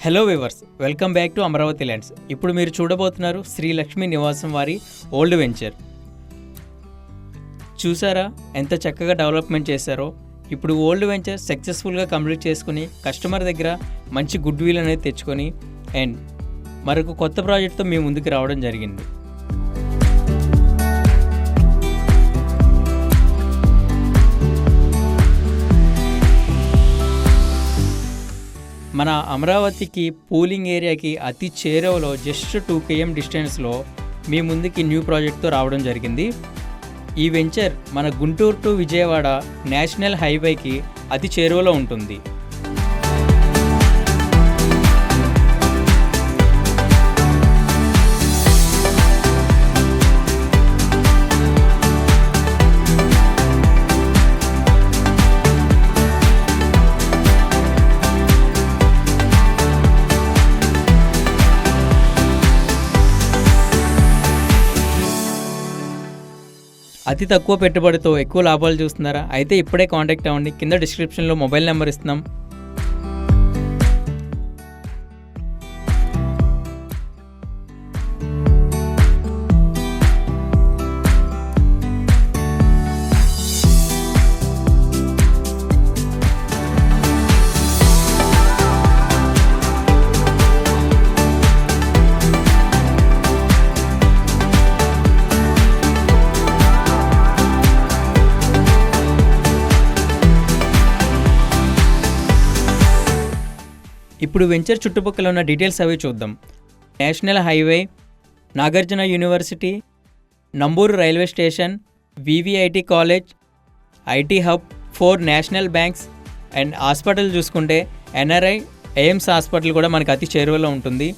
Hello viewers welcome back to Amaravati lands ఇప్పుడు మీరు చూడబోతున్నారు శ్రీ లక్ష్మీ నివాసం వారి ఓల్డ్ వెంచర్ చూసారా ఎంత చక్కగా డెవలప్మెంట్ చేశారో? ఇప్పుడు ఓల్డ్ వెంచర్ సక్సెస్ఫుల్గా కంప్లీట్ చేసుకుని కస్టమర్ దగ్గర మంచి గుడ్ విల్ అనేది తెచ్చుకొని అండ్ మరొక కొత్త ప్రాజెక్ట్తో మీ ముందుకు రావడం జరిగింది. మన అమరావతికి పూలింగ్ ఏరియాకి అతి చేరువలో జస్ట్ టూ కేఎం డిస్టెన్స్లో మీ ముందుకి న్యూ ప్రాజెక్ట్తో రావడం జరిగింది. ఈ వెంచర్ మన గుంటూరు టు విజయవాడ నేషనల్ హైవేకి అతి చేరువలో ఉంటుంది. అతి తక్కువ పెట్టుబడితో ఎక్కువ లాభాలు చూస్తున్నారా? అయితే ఇప్పుడే కాంటాక్ట్ అవ్వండి. కింద డిస్క్రిప్షన్లో మొబైల్ నెంబర్ ఇస్తున్నాం. ఇప్పుడు వెంచర్ చుట్టుపక్కల ఉన్న డీటెయిల్స్ అవి చూద్దాం. National highway Nagarjuna university Namburu railway station VVIT college IT hub four national banks and hospital చూసుకుంటే ఎన్ఆర్ఐ ఎయిమ్స్ హాస్పిటల్ కూడా మనకు అతి చేరువలో ఉంటుంది.